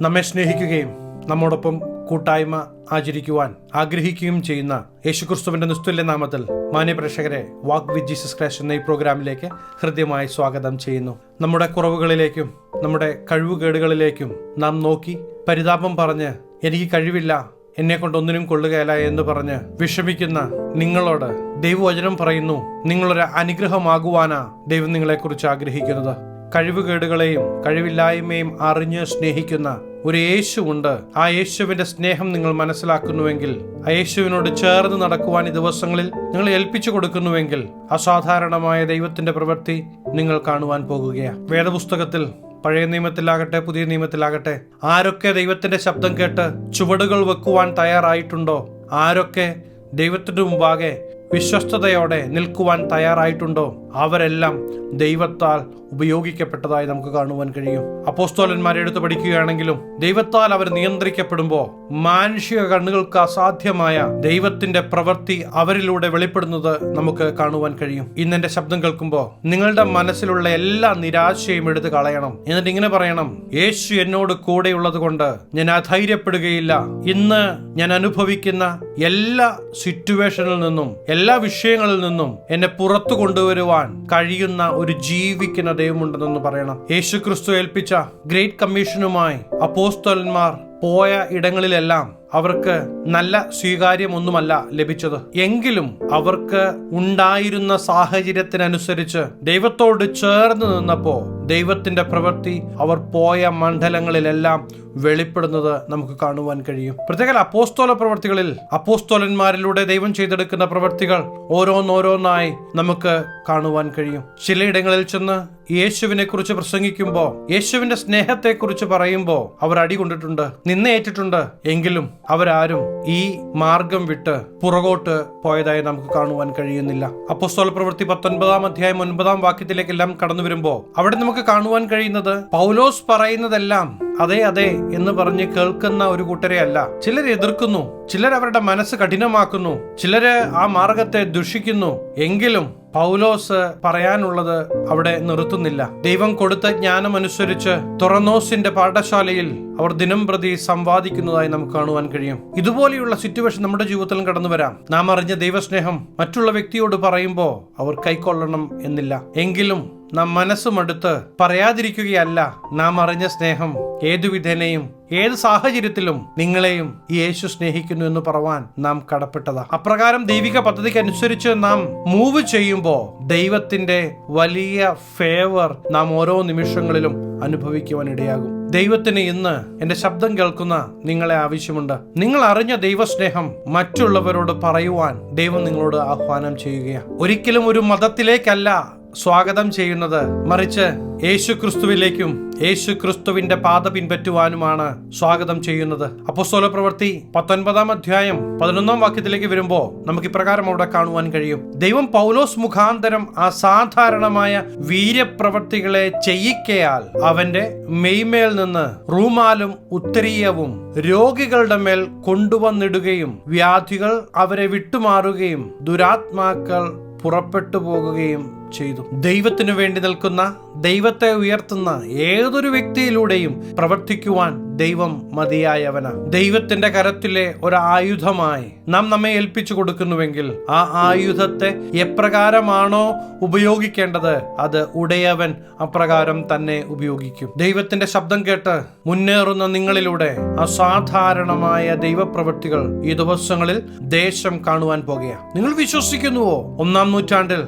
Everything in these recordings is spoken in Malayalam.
നമ്മെ സ്നേഹിക്കുകയും നമ്മോടൊപ്പം കൂട്ടായ്മ ആചരിക്കുവാൻ ആഗ്രഹിക്കുകയും ചെയ്യുന്ന യേശുക്രിസ്തുവിന്റെ നിസ്തുല്യ നാമത്തിൽ മാന്യപ്രേക്ഷകരെ വാക്ക് വിത്ത് ജീസസ് ക്രൈസ്റ്റ് എന്ന ഈ പ്രോഗ്രാമിലേക്ക് ഹൃദ്യമായി സ്വാഗതം ചെയ്യുന്നു. നമ്മുടെ കുറവുകളിലേക്കും നമ്മുടെ കഴിവുകേടുകളിലേക്കും നാം നോക്കി പരിതാപം പറഞ്ഞ് എനിക്ക് കഴിവില്ല എന്നെ കൊണ്ട് ഒന്നിനും കൊള്ളുകയില്ല എന്ന് പറഞ്ഞ് വിഷമിക്കുന്ന നിങ്ങളോട് ദൈവവചനം പറയുന്നു. നിങ്ങളൊരു അനുഗ്രഹമാകുവാനാ ദൈവം നിങ്ങളെക്കുറിച്ച് ആഗ്രഹിക്കുന്നത്. കഴിവുകേടുകളെയും കഴിവില്ലായ്മയും അറിഞ്ഞ് സ്നേഹിക്കുന്ന ഒരു യേശു ഉണ്ട് ആ യേശുവിന്റെ സ്നേഹം നിങ്ങൾ മനസ്സിലാക്കുന്നുവെങ്കിൽ ആ യേശുവിനോട് ചേർന്ന് നടക്കുവാൻ ഈ ദിവസങ്ങളിൽ നിങ്ങൾ ഏൽപ്പിച്ചു കൊടുക്കുന്നുവെങ്കിൽ അസാധാരണമായ ദൈവത്തിന്റെ പ്രവൃത്തി നിങ്ങൾ കാണുവാൻ പോകുകയാണ്. വേദപുസ്തകത്തിൽ പഴയ നിയമത്തിലാകട്ടെ പുതിയ നിയമത്തിലാകട്ടെ ആരൊക്കെ ദൈവത്തിന്റെ ശബ്ദം കേട്ട് ചുവടുകൾ വെക്കുവാൻ തയ്യാറായിട്ടുണ്ടോ? ആരൊക്കെ ദൈവത്തിന്റെ മുമ്പാകെ വിശ്വസ്തയോടെ നിൽക്കുവാൻ തയ്യാറായിട്ടുണ്ടോ? അവരെല്ലാം ദൈവത്താൽ ഉപയോഗിക്കപ്പെട്ടതായി നമുക്ക് കാണുവാൻ കഴിയും. അപ്പോസ്തോലന്മാരെ എടുത്ത് പഠിക്കുകയാണെങ്കിലും ദൈവത്താൽ അവർ നിയന്ത്രിക്കപ്പെടുമ്പോൾ മാനുഷിക കണ്ണുകൾക്ക് അസാധ്യമായ ദൈവത്തിന്റെ പ്രവൃത്തി അവരിലൂടെ വെളിപ്പെടുന്നത് നമുക്ക് കാണുവാൻ കഴിയും. ഇന്ന് എന്റെ ശബ്ദം കേൾക്കുമ്പോൾ നിങ്ങളുടെ മനസ്സിലുള്ള എല്ലാ നിരാശയും എടുത്ത് കളയണം. എന്നിട്ട് ഇങ്ങനെ പറയണം യേശു എന്നോട് കൂടെയുള്ളത് കൊണ്ട് ഞാൻ അധൈര്യപ്പെടുകയില്ല. ഇന്ന് ഞാൻ അനുഭവിക്കുന്ന എല്ലാ സിറ്റുവേഷനിൽ നിന്നും എല്ലാ വിഷയങ്ങളിൽ നിന്നും എന്നെ പുറത്തു കൊണ്ടുവരുവാൻ കഴിയുന്ന ഒരു ജീവിക്കുന്ന ദൈവമുണ്ടെന്ന് പറയണം. യേശു ക്രിസ്തു ഏൽപ്പിച്ച ഗ്രേറ്റ് കമ്മീഷനുമായി അപ്പോസ്തലന്മാർ പോയ ഇടങ്ങളിലെല്ലാം അവർക്ക് നല്ല സ്വീകാര്യമൊന്നുമല്ല ലഭിച്ചത്. എങ്കിലും അവർക്ക് ഉണ്ടായിരുന്ന സാഹചര്യത്തിനനുസരിച്ച് ദൈവത്തോട് ചേർന്ന് നിന്നപ്പോ ദൈവത്തിന്റെ പ്രവൃത്തി അവർ പോയ മണ്ഡലങ്ങളിലെല്ലാം വെളിപ്പെടുന്നത് നമുക്ക് കാണുവാൻ കഴിയും. പ്രത്യേക അപ്പോസ്തോല പ്രവർത്തികളിൽ അപ്പോസ്തോലന്മാരിലൂടെ ദൈവം ചെയ്തെടുക്കുന്ന പ്രവർത്തികൾ ഓരോന്നോരോന്നായി നമുക്ക് കാണുവാൻ കഴിയും. ചിലയിടങ്ങളിൽ ചെന്ന് യേശുവിനെ കുറിച്ച് പ്രസംഗിക്കുമ്പോൾ യേശുവിന്റെ സ്നേഹത്തെ കുറിച്ച് പറയുമ്പോൾ അവർ അടികൊണ്ടിട്ടുണ്ട് നിന്നേറ്റിട്ടുണ്ട്. എങ്കിലും അവരാരും ഈ മാർഗം വിട്ട് പുറകോട്ട് പോയതായി നമുക്ക് കാണുവാൻ കഴിയുന്നില്ല. അപ്പോസ്തോല പ്രവൃത്തി പത്തൊൻപതാം അധ്യായം ഒൻപതാം വാക്യത്തിലേക്കെല്ലാം കടന്നു വരുമ്പോൾ അവിടെ നമുക്ക് കാണുവാൻ കഴിയുന്നത് പൗലോസ് പറയുന്നതെല്ലാം അതെ അതെ എന്ന് പറഞ്ഞ് കേൾക്കുന്ന ഒരു കൂട്ടരെ അല്ല. ചിലർ എതിർക്കുന്നു ചിലർ അവരുടെ മനസ്സ് കഠിനമാക്കുന്നു ചിലര് ആ മാർഗത്തെ ദുഷിക്കുന്നു. എങ്കിലും പൗലോസ് പറയാനുള്ളത് അവിടെ നിർത്തുന്നില്ല. ദൈവം കൊടുത്ത ജ്ഞാനം അനുസരിച്ച് തുറന്നോസിന്റെ പാഠശാലയിൽ അവർ ദിനം പ്രതി സംവാദിക്കുന്നതായി നമുക്ക് കാണുവാൻ കഴിയും. ഇതുപോലെയുള്ള സിറ്റുവേഷൻ നമ്മുടെ ജീവിതത്തിലും കടന്നു വരാം. നാം അറിഞ്ഞ ദൈവസ്നേഹം മറ്റുള്ള വ്യക്തിയോട് പറയുമ്പോൾ അവർ കൈക്കൊള്ളണം എന്നില്ല. എങ്കിലും നാം മനസ്സുമടുത്ത് പറയാതിരിക്കുകയല്ല നാം അറിഞ്ഞ സ്നേഹം ഏതുവിധേനയും ഏത് സാഹചര്യത്തിലും നിങ്ങളെയും യേശു സ്നേഹിക്കുന്നു എന്ന് പറവാൻ നാം കടപ്പെട്ടതാണ് അപ്രകാരം ദൈവിക പദ്ധതിക്ക് അനുസരിച്ച് നാം മൂവ് ചെയ്യുമ്പോൾ ദൈവത്തിന്റെ വലിയ ഫേവർ നാം ഓരോ നിമിഷങ്ങളിലും അനുഭവിക്കുവാൻ ഇടയാകും ദൈവത്തിന് ഇന്ന് എന്റെ ശബ്ദം കേൾക്കുന്ന നിങ്ങളെ ആവശ്യമുണ്ട്. നിങ്ങൾ അറിഞ്ഞ ദൈവസ്നേഹം മറ്റുള്ളവരോട് പറയുവാൻ ദൈവം നിങ്ങളോട് ആഹ്വാനം ചെയ്യുകയാണ്. ഒരിക്കലും ഒരു മതത്തിലേക്കല്ല സ്വാഗതം ചെയ്യുന്നത് മറിച്ച് യേശു ക്രിസ്തുവിലേക്കും യേശു ക്രിസ്തുവിന്റെ പാത പിൻപറ്റുവാനുമാണ് സ്വാഗതം ചെയ്യുന്നത്. അപ്പോസ്തോല പ്രവൃത്തി പത്തൊൻപതാം അധ്യായം പതിനൊന്നാം വാക്യത്തിലേക്ക് വരുമ്പോൾ നമുക്ക് ഇപ്രകാരം അവിടെ കാണുവാൻ കഴിയും. ദൈവം പൗലോസ് മുഖാന്തരം അസാധാരണമായ വീര്യപ്രവർത്തികളെ ചെയ്യിക്കയാൽ അവന്റെ മെയ്മേൽ നിന്ന് റൂമാലും ഉത്തരീയവും രോഗികളുടെ മേൽ കൊണ്ടുവന്നിടുകയും വ്യാധികൾ അവരെ വിട്ടുമാറുകയും ദുരാത്മാക്കൾ പുറപ്പെട്ടു പോകുകയും ചെയ്തു. ദൈവത്തിനു വേണ്ടി നിൽക്കുന്ന ദൈവത്തെ ഉയർത്തുന്ന ഏതൊരു വ്യക്തിയിലൂടെയും പ്രവർത്തിക്കുവാൻ ദൈവം മതിയായവന. ദൈവത്തിന്റെ കരത്തിലെ ഒരു ആയുധമായി നാം നമ്മെ ഏൽപ്പിച്ചു കൊടുക്കുന്നുവെങ്കിൽ ആ ആയുധത്തെ എപ്രകാരമാണോ ഉപയോഗിക്കേണ്ടത് അത് ഉടയവൻ അപ്രകാരം തന്നെ ഉപയോഗിക്കും. ദൈവത്തിന്റെ ശബ്ദം കേട്ട് മുന്നേറുന്ന നിങ്ങളിലൂടെ അസാധാരണമായ ദൈവപ്രവൃത്തികൾ ഈ ദിവസങ്ങളിൽ ദേശം കാണുവാൻ പോകുകയാണ്. നിങ്ങൾ വിശ്വസിക്കുന്നുവോ? ഒന്നാം നൂറ്റാണ്ടിൽ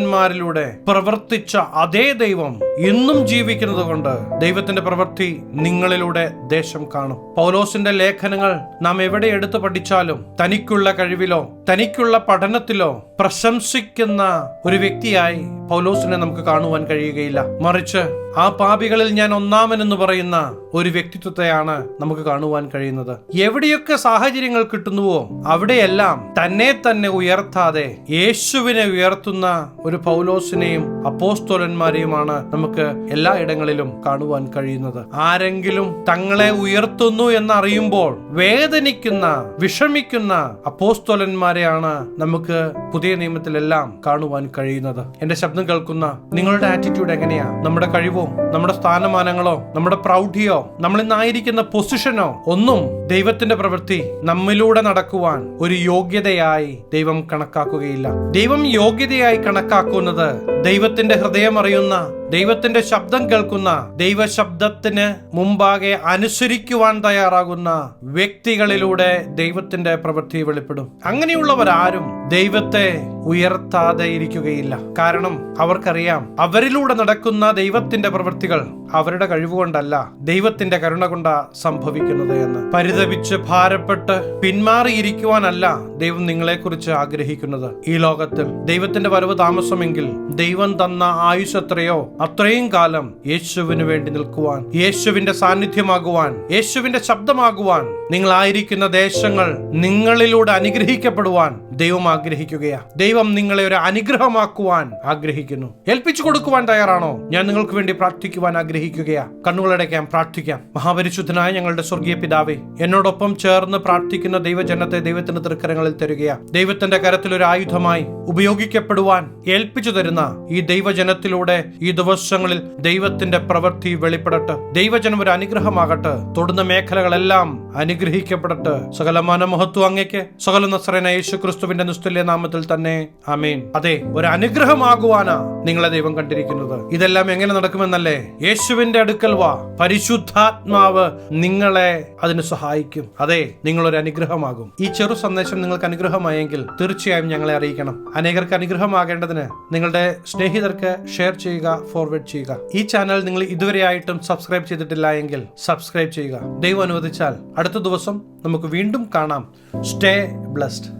അപ്പോസ്തോലന്മാരിലൂടെ പ്രവർത്തിച്ച അതേ ദൈവം ഇന്നും ജീവിക്കുന്നത് കൊണ്ട് ദൈവത്തിന്റെ പ്രവൃത്തി നിങ്ങളിലൂടെ ദേശം കാണും. പൗലോസിന്റെ ലേഖനങ്ങൾ നാം എവിടെ എടുത്തു പഠിച്ചാലും തനിക്കുള്ള കഴിവിലോ തനിക്കുള്ള പഠനത്തിലോ പ്രശംസിക്കുന്ന ഒരു വ്യക്തിയായി പൗലോസിനെ നമുക്ക് കാണുവാൻ കഴിയുകയില്ല. മറിച്ച് ആ പാപികളിൽ ഞാൻ ഒന്നാമൻ എന്ന് പറയുന്ന ഒരു വ്യക്തിത്വത്തെയാണ് നമുക്ക് കാണുവാൻ കഴിയുന്നത്. എവിടെയൊക്കെ സാഹചര്യങ്ങൾ കിട്ടുന്നുവോ അവിടെയെല്ലാം തന്നെ തന്നെ ഉയർത്താതെ യേശുവിനെ ഉയർത്തുന്ന ഒരു പൗലോസിനെയും അപ്പോസ്തോലന്മാരെയുമാണ് നമുക്ക് എല്ലാ ഇടങ്ങളിലും കാണുവാൻ കഴിയുന്നത്. ആരെങ്കിലും തങ്ങളെ ഉയർത്തുന്നു എന്നറിയുമ്പോൾ വേദനിക്കുന്ന വിഷമിക്കുന്ന അപ്പോസ്തോലന്മാരെയാണ് നമുക്ക് പുതിയ നിയമത്തിലെല്ലാം കാണുവാൻ കഴിയുന്നത്. എന്റെ ശബ്ദം ശബ്ദം കേൾക്കുന്ന നിങ്ങളുടെ ആറ്റിറ്റ്യൂഡ് എങ്ങനെയാ? നമ്മുടെ കഴിവോ? നമ്മുടെ സ്ഥാനമാനങ്ങളോ? നമ്മുടെ പ്രൗഢിയോ? നമ്മൾ ഇന്നായിരിക്കുന്ന പൊസിഷനോ ഒന്നും ദൈവത്തിന്റെ പ്രവൃത്തി നമ്മിലൂടെ നടക്കുവാൻ ഒരു യോഗ്യതയായി ദൈവം കണക്കാക്കുകയില്ല. ദൈവം യോഗ്യതയായി കണക്കാക്കുന്നത് ദൈവത്തിന്റെ ഹൃദയം അറിയുന്ന ദൈവത്തിന്റെ ശബ്ദം കേൾക്കുന്ന ദൈവശബ്ദത്തിന് മുമ്പാകെ അനുസരിക്കുവാൻ തയ്യാറാകുന്ന വ്യക്തികളിലൂടെ ദൈവത്തിന്റെ പ്രവൃത്തി വെളിപ്പെടും. അങ്ങനെയുള്ളവരാരും ദൈവത്തെ ഉയർത്താതെ ഇരിക്കുകയില്ല. കാരണം അവർക്കറിയാം അവരിലൂടെ നടക്കുന്ന ദൈവത്തിന്റെ പ്രവൃത്തികൾ അവരുടെ കഴിവുകൊണ്ടല്ല ദൈവത്തിന്റെ കരുണ കൊണ്ടാ സംഭവിക്കുന്നത് എന്ന്. പരിതപിച്ച് ഭാരപ്പെട്ട് പിന്മാറിയിരിക്കുവാനല്ല ദൈവം നിങ്ങളെക്കുറിച്ച് ആഗ്രഹിക്കുന്നത്. ഈ ലോകത്തിൽ ദൈവത്തിന്റെ വരവ് താമസമെങ്കിൽ ദൈവം തന്ന ആയുഷ് എത്രയോ അത്രയും കാലം യേശുവിന് വേണ്ടി നിൽക്കുവാൻ യേശുവിന്റെ സാന്നിധ്യമാകുവാൻ യേശുവിന്റെ ശബ്ദമാകുവാൻ നിങ്ങളായിരിക്കുന്ന ദേശങ്ങൾ നിങ്ങളിലൂടെ അനുഗ്രഹിക്കപ്പെടുവാൻ ദൈവം ആഗ്രഹിക്കുകയാണ് ദൈവം നിങ്ങളെ ഒരു അനുഗ്രഹമാക്കുവാൻ ആഗ്രഹിക്കുന്നു. ഏൽപ്പിച്ചു കൊടുക്കുവാൻ തയ്യാറാണോ? ഞാൻ നിങ്ങൾക്ക് വേണ്ടി പ്രാർത്ഥിക്കുവാൻ ആഗ്രഹിക്കുകയാണ് കണ്ണുകളടയ്ക്കാൻ പ്രാർത്ഥിക്കാം. മഹാപരിശുദ്ധനായ ഞങ്ങളുടെ സ്വർഗീയ പിതാവേ എന്നോടൊപ്പം ചേർന്ന് പ്രാർത്ഥിക്കുന്ന ദൈവജനത്തെ ദൈവത്തിന്റെ തൃക്കരങ്ങളിൽ തരുകയാ. ദൈവത്തിന്റെ കരത്തിൽ ഒരു ആയുധമായി ഉപയോഗിക്കപ്പെടുവാൻ ഏൽപ്പിച്ചു തരുന്ന ഈ ദൈവജനത്തിലൂടെ ഈ ദിവസങ്ങളിൽ ദൈവത്തിന്റെ പ്രവൃത്തി വെളിപ്പെടട്ടെ. ദൈവജനം ഒരു അനുഗ്രഹമാകട്ടെ. തൊടുന്ന മേഖലകളെല്ലാം അനുഗ്രഹിക്കപ്പെടട്ടെ. സകല മനമഹത്വം അങ്ങയ്ക്ക് സകല നസ്രന യേശു ക്രിസ്തുവിന്റെ നിസ്തുല്യ നാമത്തിൽ തന്നെ. അമീൻ അതെ ഒരു അനുഗ്രഹമാകുവാനാ നിങ്ങളെ ദൈവം കണ്ടിരിക്കുന്നത്. ഇതെല്ലാം എങ്ങനെ നടക്കുമെന്നല്ലേ? യേശുവിന്റെ അടുക്കൽ വാ. പരിശുദ്ധാത്മാവ് നിങ്ങളെ അതിന് സഹായിക്കും. അതെ നിങ്ങളൊരു അനുഗ്രഹമാകും. ഈ ചെറു സന്ദേശം നിങ്ങൾക്ക് അനുഗ്രഹമായെങ്കിൽ തീർച്ചയായും ഞങ്ങളെ അറിയിക്കണം. അനേകർക്ക് അനുഗ്രഹമാകേണ്ടതിന് നിങ്ങളുടെ സ്നേഹിതർക്ക് ഷെയർ ചെയ്യുക ഫോർവേഡ് ചെയ്യുക. ഈ ചാനൽ നിങ്ങൾ ഇതുവരെ ആയിട്ടും സബ്സ്ക്രൈബ് ചെയ്തിട്ടില്ല എങ്കിൽ സബ്സ്ക്രൈബ് ചെയ്യുക. ദൈവം അനുവദിച്ചാൽ അടുത്ത ദിവസം നമുക്ക് വീണ്ടും കാണാം. Stay blessed